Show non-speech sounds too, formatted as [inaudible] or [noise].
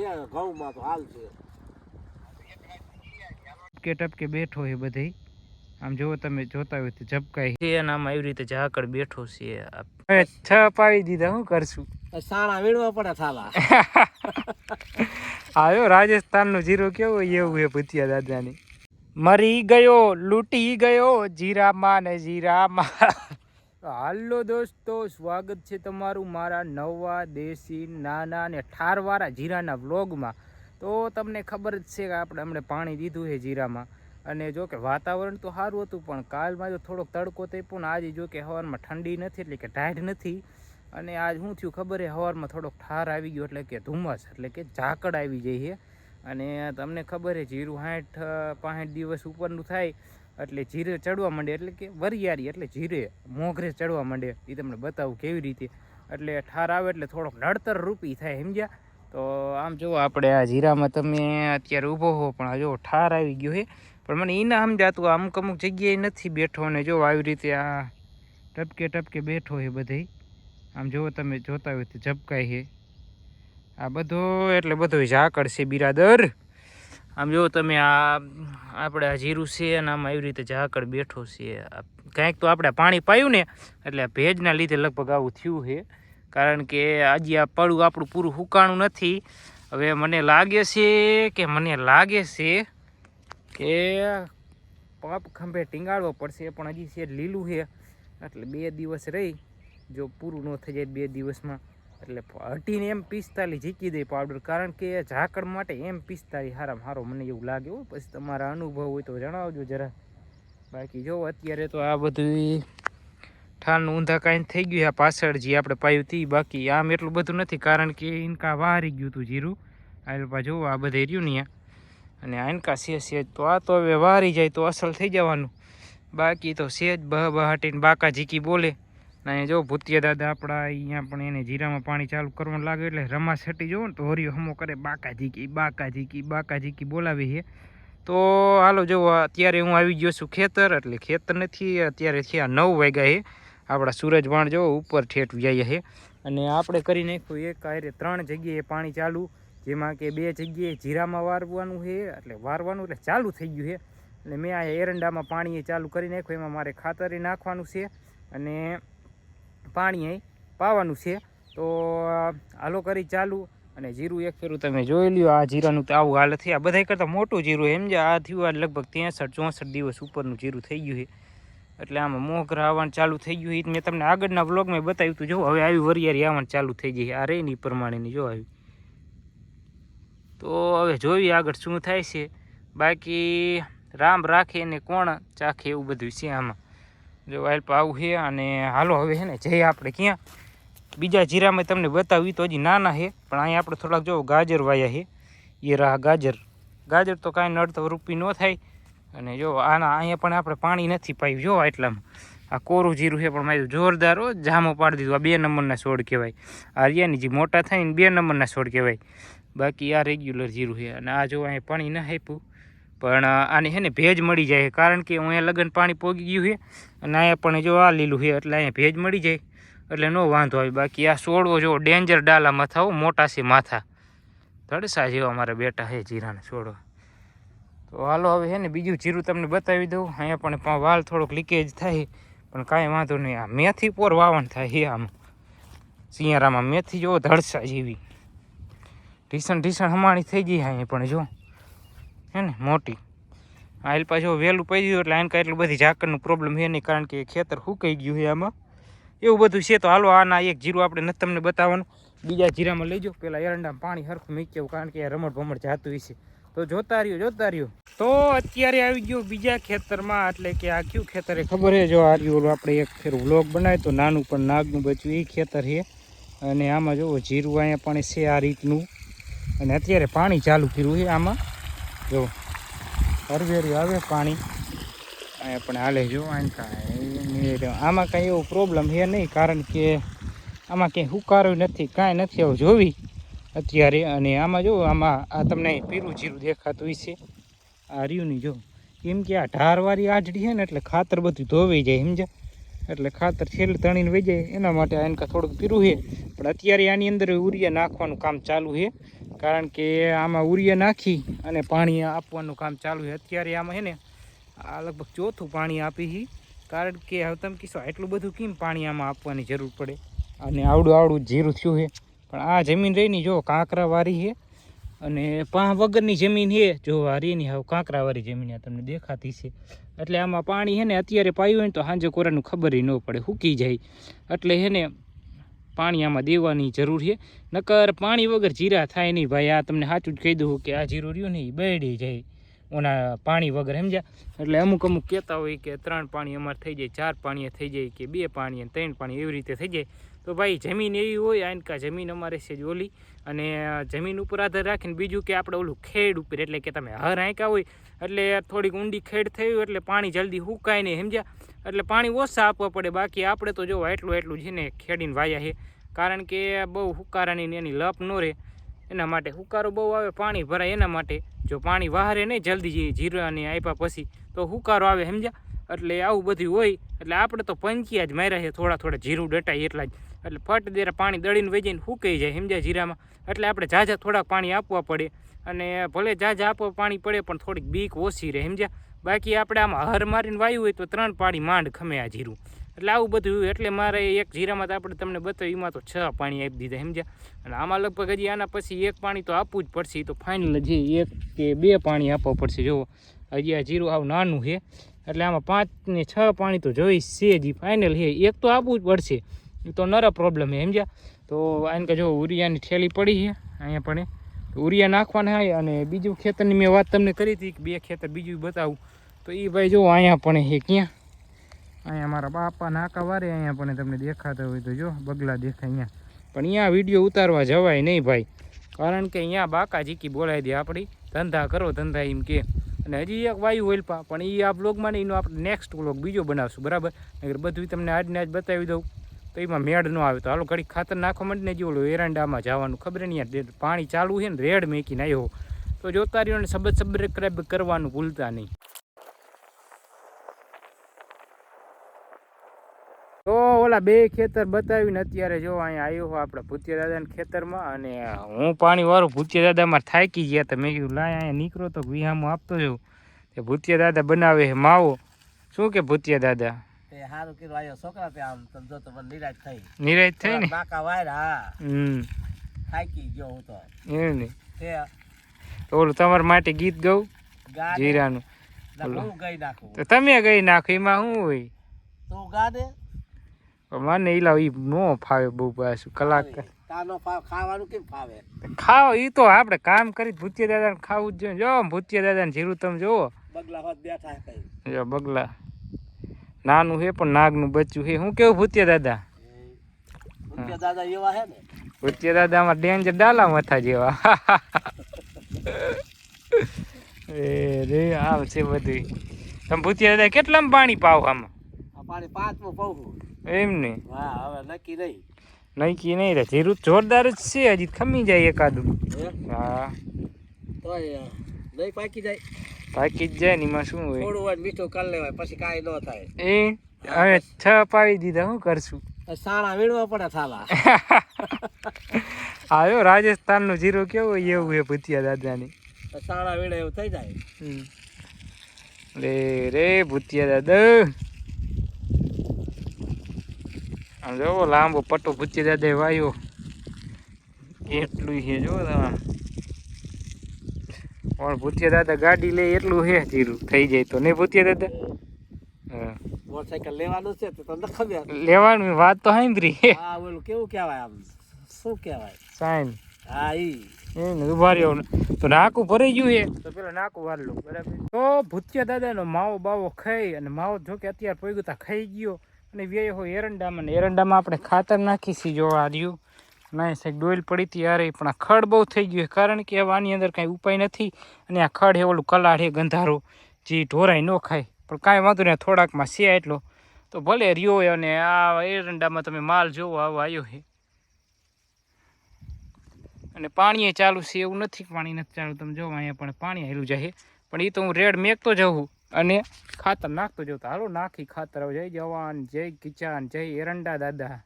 ઘઉંમાં તો હાલ છે. ટપકે ટપકે બેઠો હે બધે. આમ જો તમે જોતા હોય તો ઝપકાય છે અને આમ આવી રીતે ઝાકળ બેઠો છે. છ પાવી દીધા શું કરશું? સાણા વીણવા પડે થાલા. [laughs] આવ્યો રાજસ્થાનનો જીરો કેવો એવું હે ભૂતિયા દાદાની. મરી ગયો લૂંટી ગયો જીરામાં ને જીરામાં. હાલો દોસ્તો, સ્વાગત છે તમારું મારા નવા દેશી નાના ને ઠારવાળા જીરાના વ્લોગમાં. તો તમને ખબર જ છે કે આપણે હમણાં પાણી દીધું છે જીરામાં. અને જો કે વાતાવરણ તો સારું હતું, પણ કાલમાં જો થોડોક તડકો થઈ પણ આજે જો કે હવારમાં ઠંડી નથી, એટલે કે ટાઢ નથી. અને આજ શું થયું ખબર છે? હવારમાં થોડોક ઠાર આવી ગયો એટલે કે ધુમ્મસ, એટલે કે ઝાકળ આવી જઈએ અને તમને ખબર છે, જીરું સાઠ પાંઠ દિવસ ઉપરનું થાય. એટલે જીરે ચડવા માંડે, એટલે કે વરિયારી એટલે જીરે મોઘરે ચડવા માંડે. એ તમને બતાવું કેવી રીતે. એટલે ઠાર આવે એટલે થોડોક નડતર રૂપી થાય, સમજ્યા? તો આમ જુઓ આપણે આ જીરામાં તમે અત્યારે ઊભો હો, પણ જો ઠાર આવી ગયો હે. પણ મને એના ના સમજાતું, અમુક અમુક જગ્યાએ નથી બેઠો અને જો આવી રીતે આ ટપકે ટપકે બેઠો હે બધે આમ જુઓ તમે જોતા હોય તો ઝપકાય છે આ બધો, એટલે બધો ઝાકળ છે બિરાદર. આમ જો તમે આ, આપણે આ જીરું છે અને આમ આવી રીતે ઝાકળ બેઠો છે. કાંઈક તો આપણે પાણી પાયું ને, એટલે ભેજના લીધે લગભગ આવું થયું છે. કારણ કે આજે આ પડું આપણું પૂરું હુકાણું નથી. હવે મને લાગે છે કે, મને લાગે છે કે પાપ ખંભે ટીંગાડવો પડશે, પણ હજી છે લીલું છે. એટલે બે દિવસ રહી. જો પૂરું ન થઈ જાય બે દિવસમાં એટલે હટીને એમ પિસ્તાલીસ જીકી દે પાવડર કારણ કે ઝાકળ માટે એમ પિસ્તાલીસ હારામાં હારો મને એવું લાગ્યું પછી તમારા અનુભવ હોય તો જણાવજો જરા. બાકી જો, અત્યારે તો આ બધું ઠાલનું ઊંધા કાંઈ થઈ ગયું આ પાછળ જે આપણે પાયું હતી બાકી આમ એટલું બધું નથી, કારણ કે ઇનકા વારી ગયું હતું જીરું. આ લોકો જો, આ બધે રહ્યું ને અને આ ઇનકા સેજ સેજ. તો આ તો હવે વારી જાય, તો અસલ થઈ જવાનું. બાકી તો સેજ બહ બહાટીને બાકા ઝીકી બોલે. અને જો ભૂતિયા દાદા આપણા અહીંયા પણ એને જીરામાં પાણી ચાલુ કરવાનું લાગે એટલે રમા છટી જુઓ ને તો હરિયો હમો કરે, બાકા ઝીકી બાકા ઝીકી બાકા ઝીકી બોલાવી છે. તો હાલો જો, અત્યારે હું આવી ગયો છું ખેતર, એટલે ખેતર નથી, અત્યારે થયા નવ વાગ્યા છે. આપણા સૂરજવાણ જો ઉપર ઠેઠ વ્યાયા છે. અને આપણે કરી નાખ્યું એક આરે ત્રણ જગ્યાએ પાણી ચાલુ, જેમાં કે બે જગ્યાએ જીરામાં વારવાનું છે, એટલે વારવાનું એટલે ચાલુ થઈ ગયું છે. એટલે મેં આ એરંડામાં પાણી ચાલુ કરી નાખ્યું, એમાં મારે ખાતરી નાખવાનું છે. અને પાણી અહીં પાવાનું છે. તો હાલો કરી ચાલુ. અને જીરું એક ફેરું તમે જોઈ લ્યો, આ જીરાનું તો આવું હાલ થયા. બધા કરતાં મોટું જીરું એમ જે આ થયું આ લગભગ ત્રેસઠ, ચોસઠ દિવસ ઉપરનું જીરું થઈ ગયું છે. એટલે આમાં મોઘરા આવવાનું ચાલુ થઈ ગયું એ મેં તમને આગળના વ્લોગમાં બતાવ્યું હતું. જો, હવે આવી વરિયારી આવવાનું ચાલુ થઈ ગઈ આ રેની પ્રમાણેની, જો આવી. તો હવે જોઈએ આગળ શું થાય છે. બાકી રામ રાખે ને કોણ ચાખે એવું બધું છે આમાં. જો વાઇલ્પ આવું છે અને હાલો હવે છે ને જઈએ આપણે ક્યાં. બીજા જીરામાં તમને બતાવ્યું તો હજી નાના છે, પણ અહીંયા આપણે થોડાક જો ગાજર વાયા છે. એ રાહ ગાજર. ગાજર તો કાંઈ નડતો રૂપી ન થાય. અને જો આના અહીંયા પણ આપણે પાણી નથી પાયું, જો એટલામાં આ કોરું જીરું છે, પણ મારું જોરદાર હો, જામો પાડી દીધું. આ બે નંબરના છોડ કહેવાય. આ રિયાની જે મોટા થાય ને, બે નંબરના છોડ કહેવાય. બાકી આ રેગ્યુલર જીરું છે. અને આ જો અહીંયા પાણી ના આપ્યું પણ આની છે ને ભેજ મળી જાય કારણ કે અહીંયા લગન પાણી પોગી ગયું છે અને અહીંયા પણ જો આ લીલું છે એટલે અહીંયા ભેજ મળી જાય. એટલે નો વાંધો આવે. બાકી આ છોડવો જો ડેન્જર ડાલા માથા મોટા છે માથા. ધડસા જેવા મારા બેટા છે જીરાના છોડવા તો હાલો હવે છે ને બીજું જીરું તમને બતાવી દઉં. અહીંયા પણ વાલ થોડોક લીકેજ થાય, પણ કાંઈ વાંધો નહીં. આ મેથી પોર વાવણ થાય છે આમ. શિયાળામાં મેથી જો ધડસા જેવી. ઢીસણ ઢીસણ હમાણી થઈ ગઈ અહીંયા પણ જો. હે ને, મોટી. આ એલ પાછું વહેલું પડી ગયું એટલે આને કાંઈ એટલું બધી ઝાકરનું પ્રોબ્લેમ છે નહીં, કારણ કે ખેતર સુકાઈ ગયું છે આમાં. એવું બધું છે તો હાલો આના એક જીરું આપણે નથી તમને બતાવવાનું. બીજા જીરામાં લઈ જાઓ. પેલા એરંડામાં પાણી હરખું મૂકી કારણ કે રમણ ભમણ જાતું હશે. તો જોતા રહ્યો જોતા રહ્યો. તો અત્યારે આવી ગયો બીજા ખેતરમાં, એટલે કે આ કયું ખેતર છે ખબર છે? જો આ રહ્યું આપણે એક ફેર વ્લોગ બનાવ્યો તો નાનું પણ નાગનું બચ્યું એ ખેતર છે. અને આમાં જુઓ, જીરું અહીંયા પણ છે આ રીતનું. અને અત્યારે પાણી ચાલુ કર્યું છે આમાં. જો હરવેરી આવે પાણી. અહીંયા પણ હાલે જો, આમાં કાંઈ એવો પ્રોબ્લેમ છે નહીં, કારણ કે આમાં કંઈ હુકારું નથી, કાંઈ નથી, આવું જોવી અત્યારે. અને આમાં જો, આમાં આ તમને પીરું જીરું દેખાતું છે આ રહ્યુંની જો, કેમ કે આ ઢારવાળી આજડી છે ને, એટલે ખાતર બધું ધોવાઈ જાય, સમજ્યા? એટલે ખાતર છેલ્લે તણીને વહી જાય, એના માટે આ એનકા થોડુંક પીરું છે. પણ અત્યારે આની અંદર ઉરિયા નાખવાનું કામ ચાલુ છે. કારણ કે આમાં ઉરિયા નાખી અને પાણી આપવાનું કામ ચાલુ છે. અત્યારે આમાં છે ને, આ લગભગ ચોથું પાણી આપી છે. કારણ કે હવે તમે કીશો એટલું બધું કેમ પાણી આમાં આપવાની જરૂર પડે? અને આવડું આવડું જીરું થયું છે. પણ આ જમીન રહીની જો, કાંકરાવાળી છે. અને પા વગરની જમીન છે. જો આ રેની હવે કાંકરાવાળી જમીન તમને દેખાતી છે. એટલે આમાં પાણી છે ને, અત્યારે પાયું હોય ને તો સાંજે કોરાનું ખબર ન પડે, સૂકી જાય. એટલે છે ને પાણી આમાં દેવાની જરૂર છે. નકર પાણી વગર જીરા થાય નહીં ભાઈ. આ તમને સાચું જ કહી દઉં કે આ જીરું રહ્યું નહીં, બળી જાય. ઓના પાણી વગર, સમજ્યા? એટલે અમુક અમુક કહેતા હોય કે ત્રણ પાણી અમારે થઈ જાય, ચાર પાણીએ થઈ જાય કે બે પાણીએ ત્રણ પાણી એવી રીતે થઈ જાય. તો ભાઈ, જમીન એવી હોય, આનકા જમીન અમારે છે જ ઓલી. અને જમીન ઉપર આધાર રાખીને બીજું કે આપણે ઓલું ખેડ ઉપર, એટલે કે તમે હર આંકા હોય. એટલે થોડીક ઊંડી ખેડ થઈ હોય, એટલે પાણી જલ્દી સુકાય નહીં, સમજ્યા? એટલે પાણી ઓછા આપવા પડે, બાકી આપણે તો જોવા એટલું એટલું છે ખેડીને વાયા છે. કારણ કે બહુ હુકારાની એની લપ ન રહે. એના માટે હુકારો બહુ આવે, પાણી ભરાય એના માટે. જો પાણી વહારે નહીં, જલ્દી જીરાને આપ્યા પછી, તો હુકારો આવે સમજ્યા? એટલે આવું બધું હોય, એટલે આપણે તો પંચિયા જ માર્યા છે, થોડા થોડા જીરું ડટાય એટલા જ. એટલે ફટ દેરા પાણી દળીને વહી ને સુકાઈ જાય સમજ્યા જીરામાં? એટલે આપણે ઝાઝા થોડાક પાણી આપવા પડે. અને ભલે ઝાઝા આપવા પાણી પડે, પણ થોડીક બીક ઓછી રહે સમજ્યા? બાકી આપણે આમાં હર મારીને વાયું હોય તો ત્રણ પાણી માંડ ખમે આ જીરું. એટલે આવું બધું એટલે મારે એક જીરામાં તો આપણે તમને બતાવ્યું, એમાં તો છ પાણી આપી દીધા, સમજ્યા? અને આમાં લગભગ હજી આના પછી એક પાણી તો આપવું જ પડશે તો ફાઇનલ હજી એક કે બે પાણી આપવા પડશે, જુઓ. હજી આ જીરું આવું નાનું છે, એટલે આમાં પાંચ ને છ પાણી તો જોઈશ છે જ ફાઇનલ છે. એક તો આપવું જ પડશે, એ તો નરા પ્રોબ્લેમ છે, સમજ્યા? તો આને કે જો ઉરિયાની થેલી પડી છે, અહીંયા પણ ઉરિયા નાખવાના હોય અને બીજું ખેતરની મેં વાત તમને કરી હતી કે બે ખેતર બીજું બતાવું. તો એ ભાઈ જો અહીંયા પણ હે ક્યાં? અહીંયા મારા બાપા નાકા વારે અહીંયા પણ તમને દેખાતા હોય તો જો, બગલા દેખાય અહીંયા. પણ અહીંયા વીડિયો ઉતારવા જવાય નહીં ભાઈ. કારણ કે અહીંયા બાકા જીકી બોલાવી દે આપણી. ધંધા કરો, ધંધા એમ કે. અને હજી એક વાયુ ઓઇલપા પણ એ આ બ્લોગમાં નહીં એનો આપણે નેક્સ્ટ બ્લોગ બીજો બનાવશું, બરાબર? બધું તમને આજને આજ બતાવી દઉં. તો એમાં મેળ ન આવે. તો હાલો ઘડી ખાતર નાખવા માંડી ને જેવું એરંડામાં જવાનું. ખબર નહીં યાર પાણી ચાલુ છે ને, રેડ મેકીને આવ્યો તો જોતા રહ્યો ને સબત સબસ્ક્રાઈબ કરવાનું ભૂલતા નહીં. તો ઓલા બે ખેતર બતાવીને અત્યારે જો અહીંયા આવ્યો હોય આપણે ભૂતિયા દાદાના ખેતરમાં અને હું પાણી વાળું ભૂતિયા દાદામાં થાકી ગયા તો મેં કીધું, લાય, અહીંયા નીકળો તો વિહામું આપતો તે ભૂતિયા દાદા બનાવે માવો. શું કે ભૂતિયા દાદા? એ સારું કીધું આયો છોકરા તે આમ તમે જો તો મને નિરાશ થઈ. નિરાશ થઈ ને? બાકા વાયર. હા હમ. થાકી ગયો હું તો. એવું ને? તે તો ઓલું તમારા માટે ગીત ગાઉં? જીરાનું. હું ગઈ નાખું. તો તમે ગઈ નાખો એમાં શું હોય? તું ગા દે પણ મને ઈલા ઈ નો ફાવે બહુ પાછું કલાક ખાવાનું કેમ ફાવે? ખાવ ઈ તો આપણે કામ કરી ભૂતિયા દાદાને ખાવું જ જોઈએ. જો ભૂતિયા દાદાને જીરું તમે જોવો બગલા હોત બેઠા જો બગલા. નાનું છે પણ નાગનું બચ્ચું છે હું કેવું ભૂતિયા દાદા? ભૂતિયા દાદા એવા હે ને? ભૂતિયા દાદા માં ડેન્જર ડાલા મથા જેવા. એ રે આમ છે બધું. તમે ભૂતિયા દાદા કેટલામાં પાણી પાવ આમાં? આ પાણી પાંચમું પહોંચું એમ ને? હા હવે નક્કી નહીં. નક્કી નહીં રે જીરું જોરદાર જ છે હજી ખમી જાય એકાદું. હા? તો નહીં પાકી જાય. પાકી જ જાય ને એમાં શું હોય? થોડું ને મીઠું કરી લેવાય પછી કાંઈ ન થાય. એ હવે છ પાવી દીધા શું કરશું? સાણા વીણવા પડે થાલા. [laughs] આવ્યો રાજસ્થાનનું જીરું કેવું એવું એ ભૂતિયા દાદાની? સાણા વીણે એવું થઈ જાય. રે રે ભૂતિયા દાદા. આમ જોવો લાંબો પટ્ટો ભૂતિયા દાદા વાયો. એટલું છે જો તમે. પણ ભૂતિયા દાદા ગાડી લે એટલું હે જીરું થઈ જાય તો. નહીં ભૂતિયા દાદા હા. મોટરસાઇકલ લેવાનું છે તો તમને ખબર લેવાનું વાત તો સાંભળી હા. ઓલું કેવું કહેવાય આમ? શું કહેવાય? સાઈન. હા ઈ. એને ઊભા રહ્યો તો નાકું ભરી ગયું છે તો પેલા નાકું વાર લો બરાબર? તો ભૂતિયા દાદાનો માવો બાવો ખાઈ અને માવો જો કે અત્યારે પોઈગું તા ખાઈ ગયો અને વ્યય હોય એરંડામાં ને એરંડામાં આપણે ખાતર નાખી જોવા રહ્યું. ના સાહેબ, ડોઈલ પડી હતી યારે પણ આ ખડ બહુ થઈ ગયું કારણ કે હવે આની અંદર કાંઈ ઉપાય નથી અને આ ખડ હે ઓલું કલાડ હે ગંધારો, જે ઢોરાય ન ખાય. પણ કાંઈ વાંધો નહીં થોડાકમાં છે એટલો તો ભલે રહ્યો હોય અને આ એરંડામાં તમે માલ જોવો, આવો આવ્યો છે. અને પાણી ચાલુ છે, એવું નથી પાણી નથી ચાલુ. તમે જોવો અહીંયા પણ પાણી હેલું જાય પણ એ તો હું રેડ મેકતો જાઉં અને ખાતર નાખતો જાઉં તો હાલો, નાખી ખાતર. જય જવાન, જય કિચાન જય એરંડા દાદા.